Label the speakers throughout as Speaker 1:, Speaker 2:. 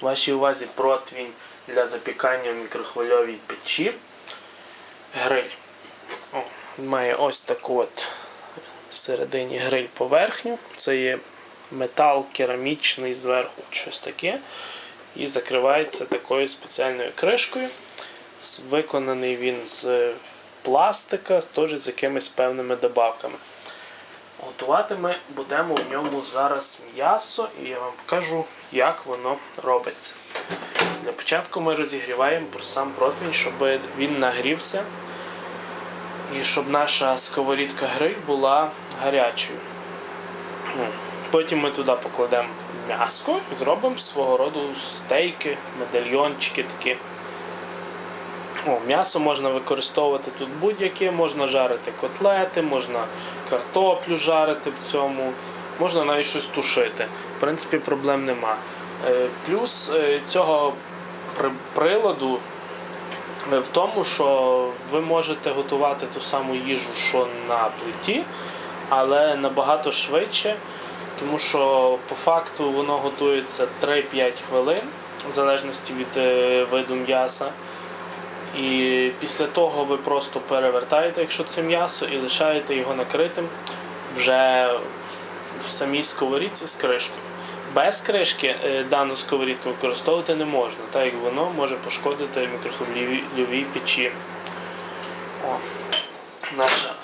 Speaker 1: Вашій увазі противінь для запікання в мікрохвильовій печі. Гриль. О, має ось таку от всередині гриль поверхню. Це є метал керамічний зверху, щось таке. І закривається такою спеціальною кришкою. Виконаний він з пластика, теж з якимись певними добавками. Готувати ми будемо в ньому зараз м'ясо, і я вам покажу, як воно робиться. Для початку ми розігріваємо сам противень, щоб він нагрівся і щоб наша сковорідка гриль була гарячою. Ну, Потім ми туди покладемо м'яско і зробимо свого роду стейки, медальйончики такі. О, м'ясо можна використовувати тут будь-яке, можна жарити котлети, можна картоплю жарити в цьому, можна навіть щось тушити. В принципі, проблем нема. Е, Плюс е, цього приладу е, в тому, що ви можете готувати ту саму їжу, що на плиті, але набагато швидше, тому що по факту воно готується 3-5 хвилин, в залежності від виду м'яса. І після того ви просто перевертаєте, якщо це м'ясо, і лишаєте його накритим вже в, самій сковорідці з кришкою. Без кришки е, дану сковорідку використовувати не можна, так як воно може пошкодити мікрохвильовій печі. О, наша,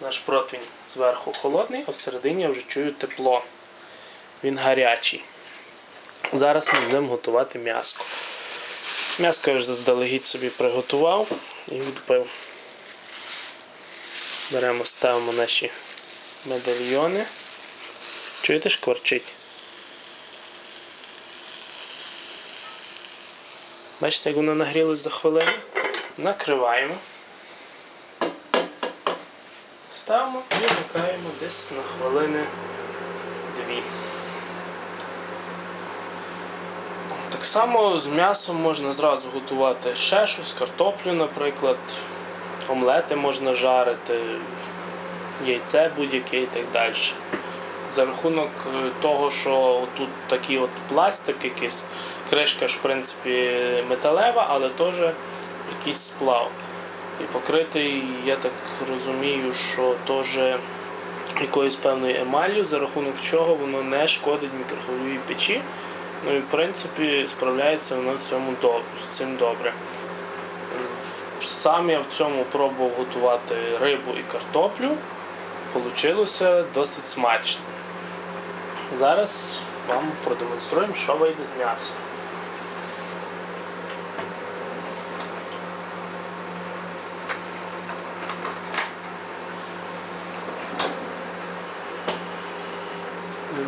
Speaker 1: наш противень зверху холодний, а всередині я вже чую тепло. Він гарячий. Зараз ми будемо готувати м'яско. М'яско я вже заздалегідь собі приготував і відбив. Беремо, ставимо наші медальйони. Чуєте, шкварчить? Бачите, як воно нагрілось за хвилину? Накриваємо. Ставимо і вмикаємо десь на хвилини Так само з м'ясом можна зразу готувати ще щось, картоплю, наприклад, омлети можна жарити, яйце будь-яке і так далі. За рахунок е, того, що тут такий от пластик якийсь, кришка ж в принципі металева, але теж якийсь сплав. І покритий, я так розумію, що теж якоюсь певною емаллю, за рахунок чого воно не шкодить мікрохвильовій печі. Ну і в принципі справляється вона в цьому з цим добре. Сам я в цьому пробував готувати рибу і картоплю. Получилося досить смачно. Зараз вам продемонструємо, що вийде з м'ясом.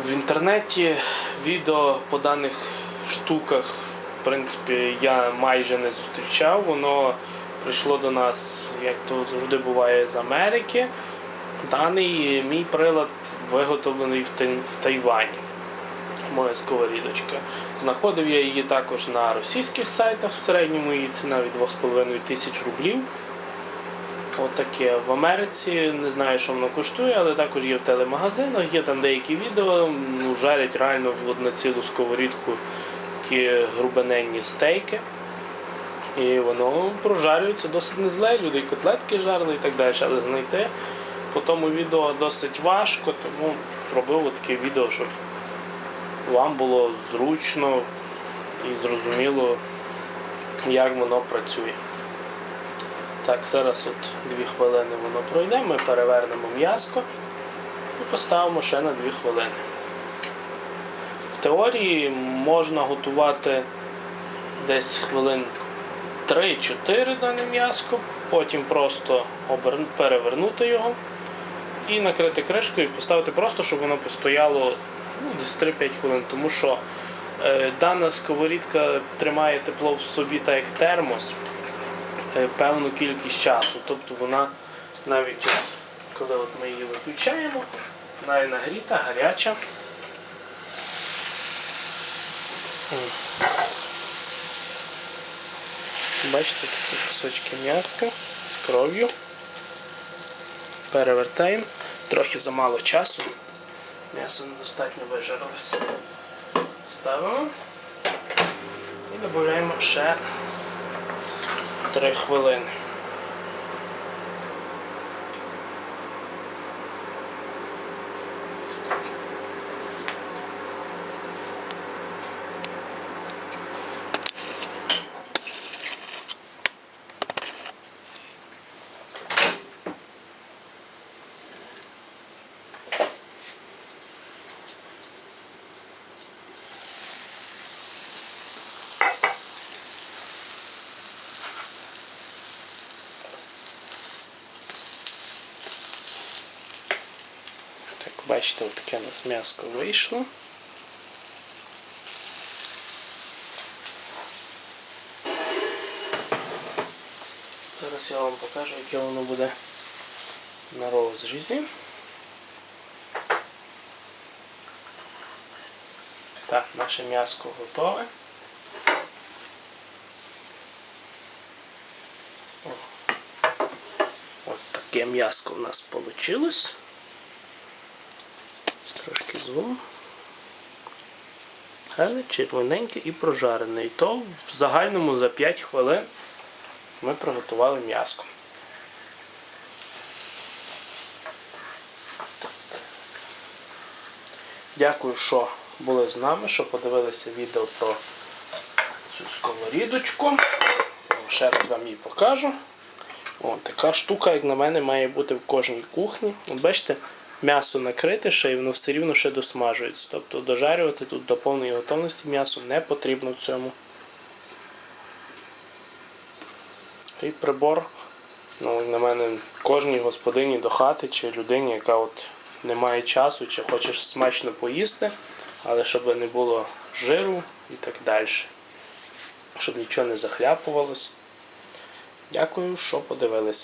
Speaker 1: В інтернеті відео по даних штуках, в принципі, я майже не зустрічав. Воно прийшло до нас, як то завжди буває, з Америки. Даний мій прилад виготовлений в, Тай- в Тайвані. Моя сковорідочка. Знаходив я її також на російських сайтах. В середньому її ціна від 2,5 тисяч рублів. Отаке в Америці, не знаю, що воно коштує, але також є в телемагазинах, є там деякі відео, ну, жарять реально в одну цілу сковорідку такі грубененні стейки. І воно прожарюється досить не зле, люди і котлетки жарили і так далі, але знайти по тому відео досить важко, тому зробив таке відео, щоб вам було зручно і зрозуміло, як воно працює. Так, зараз от 2 хвилини воно пройде, ми перевернемо м'яско і поставимо ще на 2 хвилини. В теорії можна готувати десь хвилин 3-4 дане м'яско, потім просто перевернути його і накрити кришкою поставити просто, щоб воно постояло ну, десь 3-5 хвилин, тому що е, дана сковорідка тримає тепло в собі так як термос певну кількість часу. Тобто вона навіть от, коли от ми її виключаємо, вона є нагріта, гаряча. Бачите, такі кусочки м'яска з кров'ю. Перевертаємо. Трохи замало часу. М'ясо недостатньо вижарилося. ставимо. І додаємо ще 3 хвилини. Так, бачите, таке у нас м'яско вийшло. Зараз я вам покажу, яке воно буде на розрізі. Так, наше м'яско готове. Ось таке м'яско в нас вийшло. Трошки зву. Але червоненьке і прожарене. І то в загальному за 5 хвилин ми приготували м'яско. Дякую, що були з нами, що подивилися відео про цю сковорідочку. Ще раз вам її покажу. О, така штука, як на мене, має бути в кожній кухні. Бачите, м'ясо накрите ще і воно все рівно ще досмажується. Тобто дожарювати тут до повної готовності м'ясо не потрібно в цьому. І прибор, ну, на мене, кожній господині до хати чи людині, яка от не має часу, чи хоче смачно поїсти, але щоб не було жиру і так далі. Щоб нічого не захляпувалось. Дякую, що подивилися.